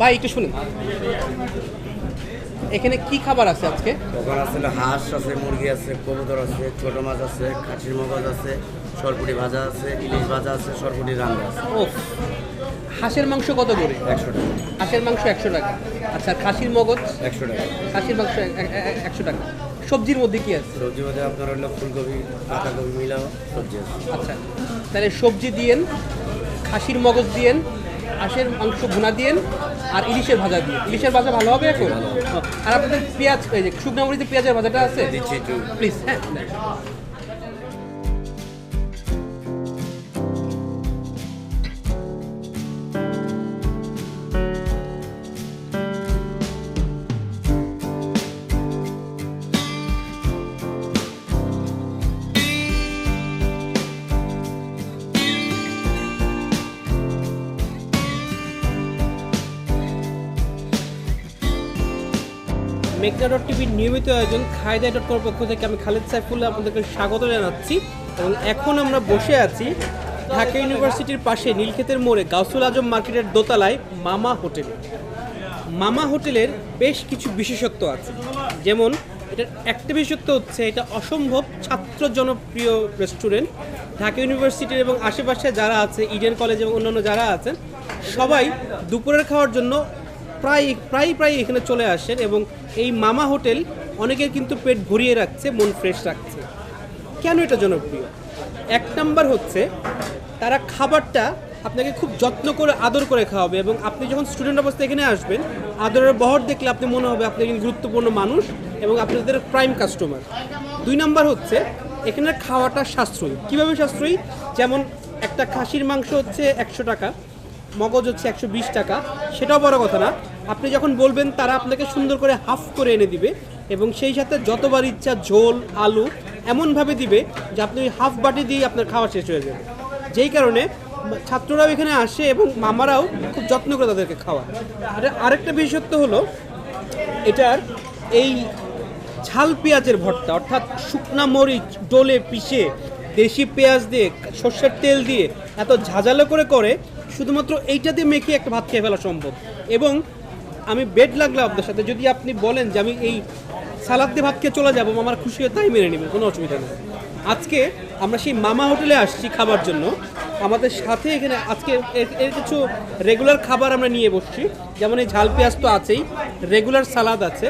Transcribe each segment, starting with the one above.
ভাই একটু শুনুন। এখানে কি খাবার আছে আজকে? ওখানে আছে হাঁস আছে মুরগি আছে কবুতর আছে ছোট মাছ আছে খাসির মগজ আছে সরপুটি ভাজা আছে ইলিশ ভাজা আছে সরপুটি রান্না আছে। ও হাঁসের মাংস কত করে? একশো টাকা। হাঁসের মাংস একশো টাকা। আচ্ছা খাসির মগজ? একশো টাকা। খাসির মাংস একশো টাকা। সবজির মধ্যে কি আছে? সবজির মধ্যে আপনার হলো ফুলকপি পাতাকপি মিলাও সবজি আছে। আচ্ছা তাহলে সবজি দিয়েন খাসির মগজ দিয়েন হাঁসের মাংস ভুনা দিয়েন আর ইলিশের ভাজা দিয়ে। ইলিশের ভাজা ভালো হবে এখন? আর আপনাদের পেঁয়াজ এই যে শুকনামরিতে পেঁয়াজের ভাজাটা আছে? প্লিজ হ্যাঁ মেঘনা ডট টিভির নিয়মিত আয়োজন খায়দা ডট কম পক্ষ থেকে আমি খালেদ সাইফুল্লাহ আপনাদেরকে স্বাগত জানাচ্ছি এবং এখন আমরা বসে আছি ঢাকা ইউনিভার্সিটির পাশে নীলক্ষেতের মোড়ে গাউসুল আজম মার্কেটের দোতলায় মামা হোটেল। মামা হোটেলের বেশ কিছু বিশেষত্ব আছে। যেমন, এটার একটা বিশেষত্ব হচ্ছে এটা অসম্ভব ছাত্র জনপ্রিয় রেস্টুরেন্ট। ঢাকা ইউনিভার্সিটির এবং আশেপাশে যারা আছে, ইডেন কলেজ এবং অন্যান্য যারা আছেন, সবাই দুপুরের খাওয়ার জন্য প্রায় প্রায় প্রায় এখানে চলে আসেন এবং এই মামা হোটেল অনেকের কিন্তু পেট ভরিয়ে রাখছে, মন ফ্রেশ রাখছে। কেন এটা জনপ্রিয়? এক নাম্বার হচ্ছে, তারা খাবারটা আপনাকে খুব যত্ন করে, আদর করে খাওয়াবে এবং আপনি যখন স্টুডেন্ট অবস্থায় এখানে আসবেন, আদরের বহর দেখলে আপনি মনে হবে আপনি একজন গুরুত্বপূর্ণ মানুষ এবং আপনাদের প্রাইম কাস্টমার দুই নাম্বার হচ্ছে, এখানের খাওয়াটা সাশ্রয়ী। কীভাবে সাশ্রয়ী? যেমন একটা খাসির মাংস হচ্ছে একশো টাকা মগজ হচ্ছে একশো বিশ টাকা। সেটাও বড় কথা না। আপনি যখন বলবেন, তারা আপনাকে সুন্দর করে হাফ করে এনে দিবে এবং সেই সাথে যতবার ইচ্ছা ঝোল, আলু এমনভাবে দিবে যে আপনি ওই হাফ বাটি দিয়ে আপনার খাওয়া শেষ হয়ে যাবে। যেই কারণে ছাত্ররাও এখানে আসে এবং মামারাও খুব যত্ন করে তাদেরকে খাওয়া আর আরেকটা বিশেষত্ব হলো, এটার এই ঝাল পেঁয়াজের ভর্তা, অর্থাৎ শুকনা মরিচ ডোলে পিষে দেশি পেঁয়াজ দিয়ে, সর্ষের তেল দিয়ে এত ঝাঁঝালো করে করে শুধুমাত্র এইটা দিয়ে মেখে একটা ভাত খেয়ে ফেলা সম্ভব। এবং আমি বেড লাগলে আপনার সাথে, যদি আপনি বলেন যে আমি এই সালাদ দিয়ে ভাত খেয়ে চলে যাব আমার খুশি হয়ে তাই মেনে নেবেন, কোনো অসুবিধা নেই। আজকে আমরা সেই মামা হোটেলে আসছি খাবার জন্য। আমাদের সাথে এখানে আজকে এর এর কিছু রেগুলার খাবার আমরা নিয়ে বসছি। যেমন এই ঝাল পেঁয়াজ তো আছেই রেগুলার সালাদ আছে।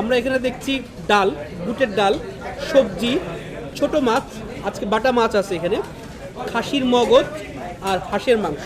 আমরা এখানে দেখছি ডাল, বুটের ডাল, সবজি, ছোট মাছ, আজকে বাটা মাছ আছে এখানে, খাসির মগজ আর হাঁসের মাংস।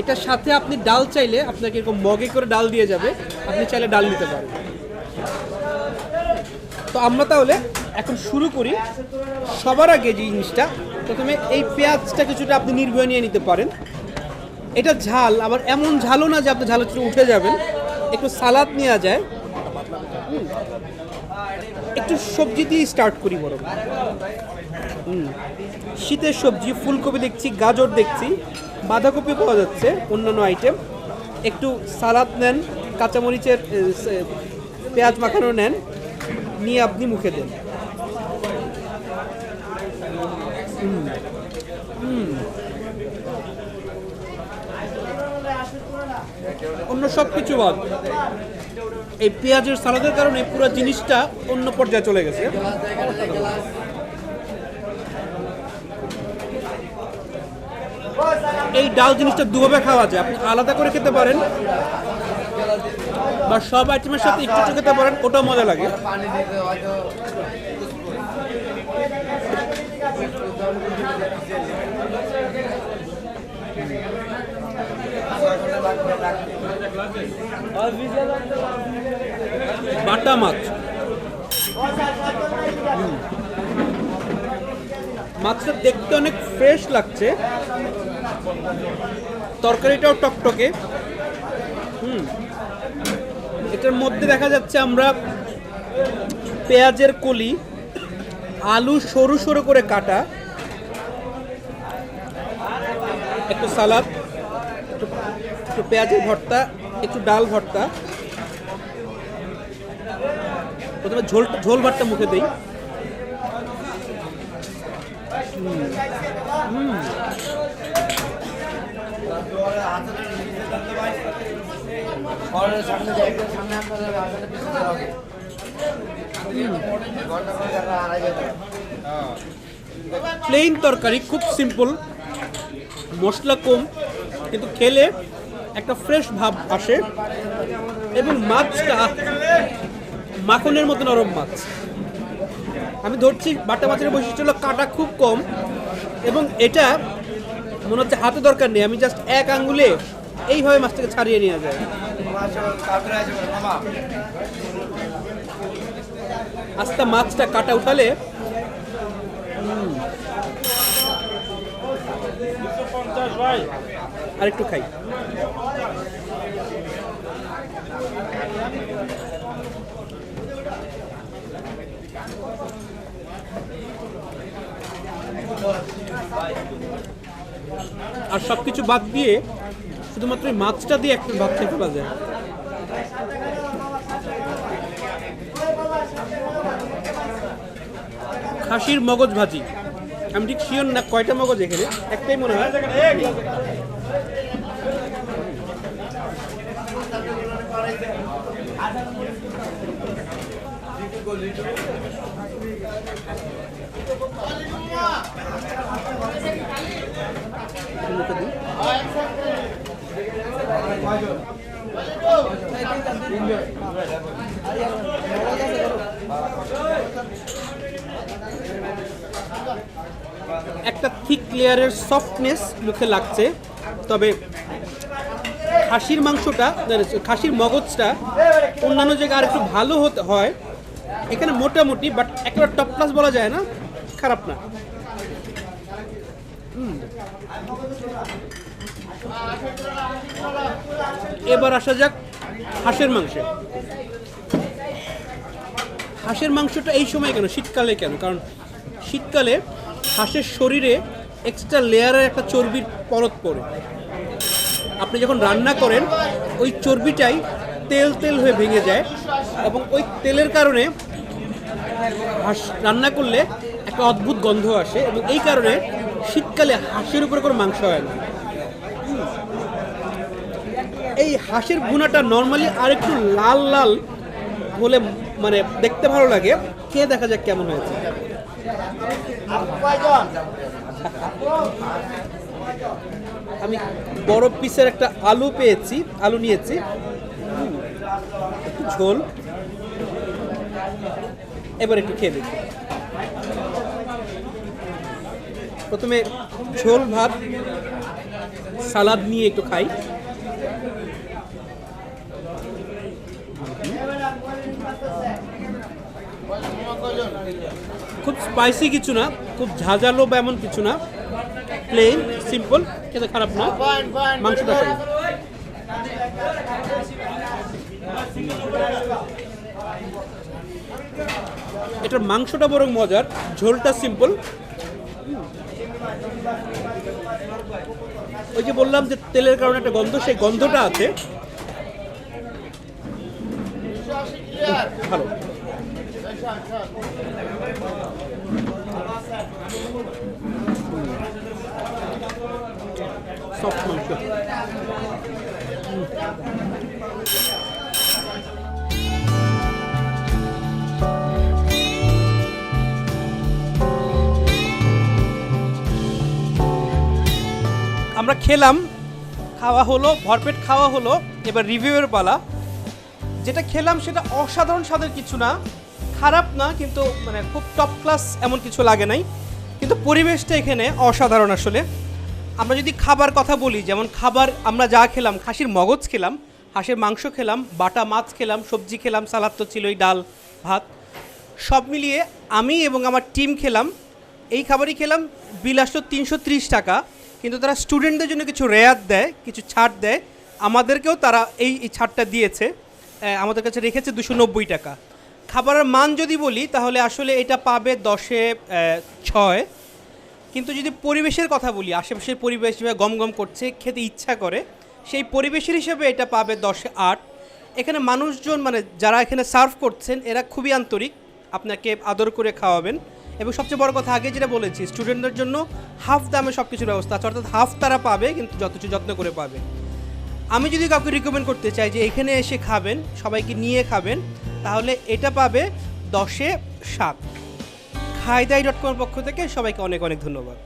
এটার সাথে আপনি ডাল চাইলে আপনাকে এরকম মগে করে ডাল দিয়ে যাবে, আপনি চাইলে ডাল নিতে পারেন। তো আমরা তাহলে এখন শুরু করি। সবার আগে যে জিনিসটা, প্রথমে এই পেঁয়াজটা কিছুটা আপনি নির্ভয় নিয়ে নিতে পারেন। এটা ঝাল, আবার এমন ঝালও না যে আপনি চুলে উঠে যাবেন। একটু সালাদ নেওয়া যায়। একটু সবজি দিয়ে স্টার্ট করি বরং হুম। শীতের সবজি, ফুলকপি দেখছি, গাজর দেখছি, বাঁধাকপি পাওয়া যাচ্ছে, অন্যান্য আইটেম একটু সালাদ নেন, কাঁচামরিচের পেঁয়াজ মাখানো নেন, নিয়ে আপনি মুখে দেন। অন্য সব কিছু বাদ। এই পেঁয়াজের সালাদের কারণে পুরো জিনিসটা অন্য পর্যায়ে চলে গেছে। এই ডাল জিনিসটা দুভাবে খাওয়া যায়। আপনি আলাদা করে খেতে পারেন বা সব আইটেমের সাথে একটু একটু খেতে পারেন, ওটাও মজা লাগে। বাটা মাছ। মাছটা দেখতে অনেক ফ্রেশ লাগছে। তরকারিটাও টকটকে। হুম। এটার মধ্যে দেখা যাচ্ছে আমরা পেঁয়াজের কলি, আলু সরু সরু করে কাটা, একটু সালাদ একটু পেঁয়াজের ভর্তা, একটু ডাল ভর্তা। প্রথমে ঝোল ঝোল ভাতটা মুখে দিই। প্লেন তরকারি, খুব সিম্পল মশলা কম, কিন্তু খেলে একটা ফ্রেশ ভাব আসে। এবং মাছটা মাখনের মতো নরম মাছ। আমি ধরছি, বাটা মাছের বৈশিষ্ট্য হলো কাটা খুব কম এবং এটা মনে হচ্ছে হাতে দরকার নেই। আমি জাস্ট এক আঙ্গুলে এইভাবে মাছটাকে ছাড়িয়ে নিয়ে যায় আস্তা মাছটা কাটা উঠালে আর একটু খাই। আর সব কিছু বাদ দিয়ে শুধুমাত্র মাছটা দিয়ে একটা ভাত খেতে পাওয়া যায় খাসির মগজ ভাজি। আমি ঠিক শিওর না কয়টা মগজ এখানে? একটাই মনে হয়। একটা থিক লেয়ারের সফটনেস মুখে লাগছে, তবে খাসির মাংসটা খাসির মগজটা অন্যান্য জায়গায় আর একটু ভালো হতে হয়। এখানে মোটামুটি বাট একেবারে টপ ক্লাস বলা যায় না, খারাপ না। এবার আসা যাক হাঁসের মাংসে। হাঁসের মাংসটা এই সময় কেন, শীতকালে কেন? কারণ শীতকালে হাঁসের শরীরে এক্সট্রা লেয়ারের একটা চর্বির পরত পড়ে। আপনি যখন রান্না করেন, ওই চর্বিটাই তেল তেল হয়ে ভেঙে যায় এবং ওই তেলের কারণে হাঁস রান্না করলে একটা অদ্ভুত গন্ধ আসে এবং এই কারণে শীতকালে হাঁসের উপরে কোনো মাংস হয় না। এই হাঁসের ভুনাটা নর্মালি আরেকটু লাল লাল হলে মানে দেখতে ভালো লাগে। খেয়ে দেখা যাক কেমন হয়েছে। আমি বড় পিসের একটা আলু পেয়েছি, আলু নিয়েছি। ঝোল। এবার একটু খেয়ে দেখি। প্রথমে ঝোল, ভাত, সালাদ নিয়ে একটু খাই। খুব স্পাইসি কিছু না, খুব ঝাঁঝালো বা এমন কিছু না। প্লেন সিম্পল খেতে খারাপ না। মাংসটা খাই। এটার মাংসটা বরং মজার, ঝোলটা সিম্পল ওই যে বললাম যে তেলের কারণে একটা গন্ধ, সেই গন্ধটা আছে। ভালো। সফট মাংস। আমরা খেলাম, খাওয়া হলো, ভরপেট খাওয়া হলো, এবার রিভিউয়ের পালা। যেটা খেলাম সেটা অসাধারণ স্বাদের কিছু না, খারাপ না, কিন্তু মানে খুব টপ ক্লাস এমন কিছু লাগে নাই। কিন্তু পরিবেশটা এখানে অসাধারণ আসলে। আমরা যদি খাবার কথা বলি, যেমন খাবার আমরা যা খেলাম, খাসির মগজ খেলাম, হাঁসের মাংস খেলাম, বাটা মাছ খেলাম, সবজি খেলাম, সালাদ তো ছিলই, ডাল, ভাত, সব মিলিয়ে আমি এবং আমার টিম খেলাম। এই খাবারই খেলাম বিল আসলো তিনশো ত্রিশ টাকা। কিন্তু তারা স্টুডেন্টদের জন্য কিছু রেয়াত দেয়, কিছু ছাড় দেয়। আমাদেরকেও তারা এই ছাড়টা দিয়েছে। আমাদের কাছে রেখেছে দুশো নব্বই টাকা। খাবারের মান যদি বলি, তাহলে আসলে এটা পাবে দশে ছয়। কিন্তু যদি পরিবেশের কথা বলি, আশেপাশের পরিবেশ যেভাবে গম করছে, খেতে ইচ্ছা করে, সেই পরিবেশের হিসেবে এটা পাবে দশে আট। এখানে মানুষজন মানে যারা এখানে সার্ভ করছেন, এরা খুবই আন্তরিক। আপনাকে আদর করে খাওয়াবেন। এবং সবচেয়ে বড় কথা আগে যেটা বলেছি স্টুডেন্টদের জন্য হাফ দামে সব কিছুর ব্যবস্থা আছে, অর্থাৎ হাফ তারা পাবে, কিন্তু যত কিছু যত্ন করে পাবে। আমি যদি কাউকে রিকমেন্ড করতে চাই যে এখানে এসে খাবেন, সবাইকে নিয়ে খাবেন, তাহলে এটা পাবে দশে সাত। খাইদাই ডট কমের পক্ষ থেকে সবাইকে অনেক অনেক ধন্যবাদ।